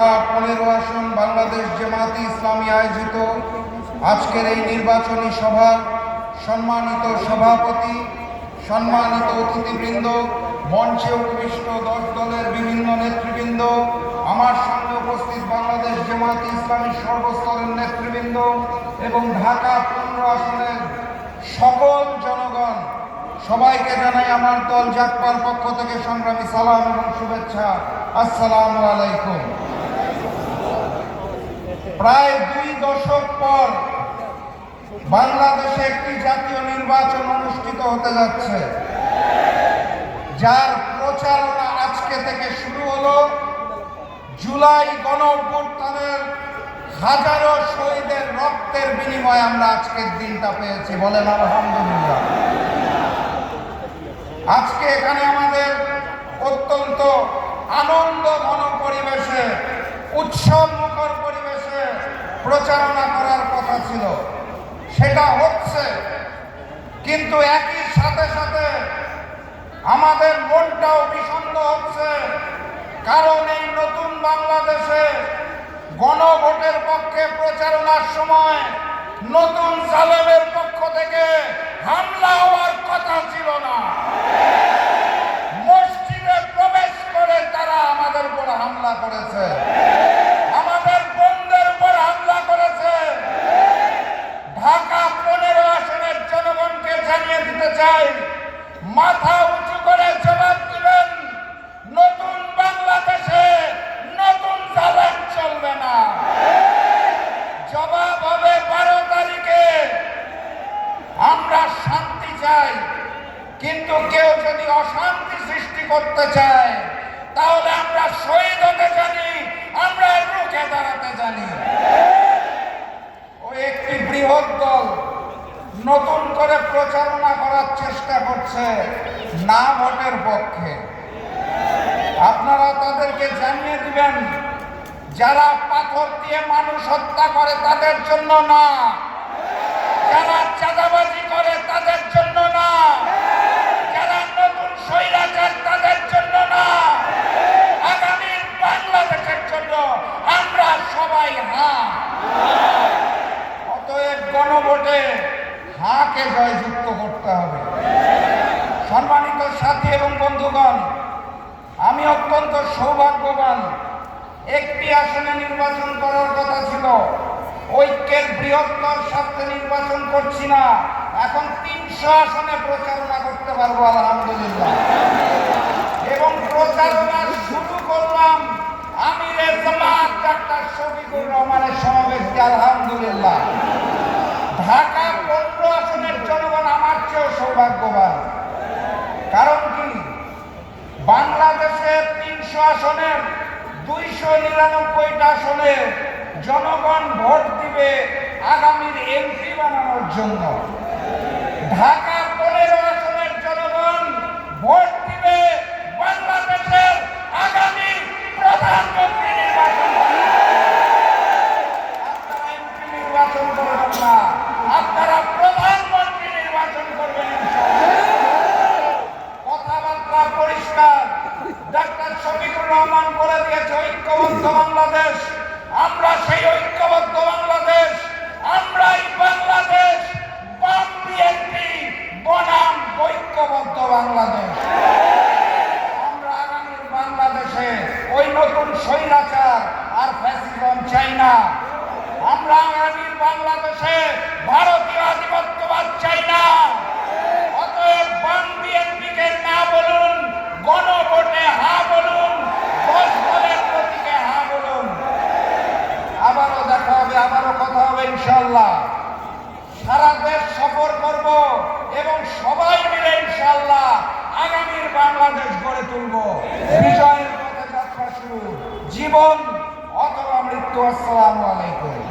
পনেরো আসন বাংলাদেশ জামাতি ইসলামী আয়োজিত। আজকের এই নির্বাচনী সভার সম্মানিত সভাপতি, সম্মানিত অতিথিবৃন্দ, মঞ্চে উপবিষ্ট দশ দলের বিভিন্ন নেতৃবৃন্দ, আমার সঙ্গে উপস্থিত বাংলাদেশ জামাতি ইসলামী সর্বস্তরের নেতৃবৃন্দ এবং ঢাকা পনেরো আসনের সকল জনগণ। সবাইকে জানাই আমার দল জাকপার পক্ষ থেকে সংগ্রামী সালাম এবং শুভেচ্ছা। আসসালামু আলাইকুম। প্রায় দুই দশক পর বাংলাদেশে একটি জাতীয় নির্বাচন অনুষ্ঠিত হতে যাচ্ছে। যার প্রচারণা আজকে থেকে শুরু হলো। জুলাই গণঅভ্যুত্থানের হাজারো শহীদের রক্তের বিনিময়ে আমরা আজকের দিনটা পেয়েছি, বলেন আলহামদুলিল্লাহ। আজকে এখানে আমাদের অত্যন্ত আনন্দ ঘন পরিবেশে উৎসব মুখর প্রচারণা করার কথা ছিল। সেটা হচ্ছে, কিন্তু একই সাথে সাথে আমাদের মনটাও বিষণ্ণ হচ্ছে, কারণ এই নতুন বাংলাদেশে গণভোটের পক্ষে প্রচারণার সময় নতুন সালেমের পক্ষ থেকে হামলা হওয়ার কথা ছিল না মসজিদে প্রবেশ করে তারা আমাদের উপর হামলা করেছে আমাদের বোনদের উপর হামলা করেছে ঢাকা পনেরো আসনের জনগণকে জানিয়ে দিতে চাই, মাথা উঁচু করে জবাব দিবেন, নতুন বাংলাদেশে নতুন জালেম চলবে না। জবাব হবে বারো তারিখে। আমরা শান্তি চাই, কিন্তু কেউ যদি অশান্তি সৃষ্টি করতে চায়, তাহলে আমরা শহীদ হতে জানি আমরা রুখে দাঁড়াতে জানি ওই একটি বৃহৎ দল নতুন করে প্রচারণা করার চেষ্টা করছে না ভোটের পক্ষে। আপনারা তাদেরকে জানিয়ে দিবেন, যারা পাথর দিয়ে মানুষ হত্যা করে তাদের জন্য না। যারা চাঁদাবাজি করে তাদের জন্য না। যারা নতুন স্বৈরাচার তাদের জন্য না। আগামী বাংলাদেশের জন্য আমরা সবাই হ্যাঁ অতএব গণভোটে হাঁকে জয়যুক্ত করতে হবে। সম্মানিত সাথী এবং বন্ধুগণ, আমি অত্যন্ত সৌভাগ্যবান। একটি আসনে নির্বাচন করার কথা ছিল। ঐক্যের বৃহত্তর স্বার্থে নির্বাচন করছি না। এখন তিনশো আসনে প্রচারণা করতে পারব, আলহামদুলিল্লাহ। এবং প্রচারণা শুরু করলাম জামাত, ডাক্তার শফিকুর রহমানের সমাবেশ দিয়ে আলহামদুলিল্লাহ। ঢাকা পনেরো আসনের জনগণ আমার চেয়েও সৌভাগ্যবান। কারণ কি? বাংলাদেশের তিনশো আসনের, দুইশো নিরানব্বইটা আসনে জনগণ ভোট দিবে আগামীর এমপি বানানোর জন্য। ঢাকা পনেরো আসনের জনগণ ভোট দিবে বাংলাদেশের আগামী প্রধানমন্ত্রী নির্বাচন আপনারা এমপি নির্বাচন করবেন না আপনারা প্রধানমন্ত্রী নির্বাচন করবেন ইনশাআল্লাহ। কথাবার্তা পরিষ্কার ডাক্তার রহমান বলে দিয়েছে ঐক্যবদ্ধ বাংলাদেশ। আমরা সেই ঐক্যবদ্ধ বাংলাদেশ। আমরাই বাংলাদেশ। বনাম ঐক্যবদ্ধ বাংলাদেশ। আমরা বাংলাদেশে ওই নতুন স্বৈরাচার আর ফ্যাসিজম চাই না। আমরা আগামীর বাংলাদেশে ভারতীয় আধিপত্যবাদ চাই না অতএব বাম বিএনপিকে না বলুন গণভোটে হা বলুন দশ দলের প্রতীকে হা বলুন আবারও দেখা হবে আবারও কথা হবে ইনশাল্লাহ সারা দেশ সফর করব এবং সবাই মিলে ইনশাল্লাহ আগামীর বাংলাদেশ গড়ে তুলব। বিজয়ের পথে যাত্রা শুরু। জীবন অথবা মৃত্যু, আসসালামু আলাইকুম।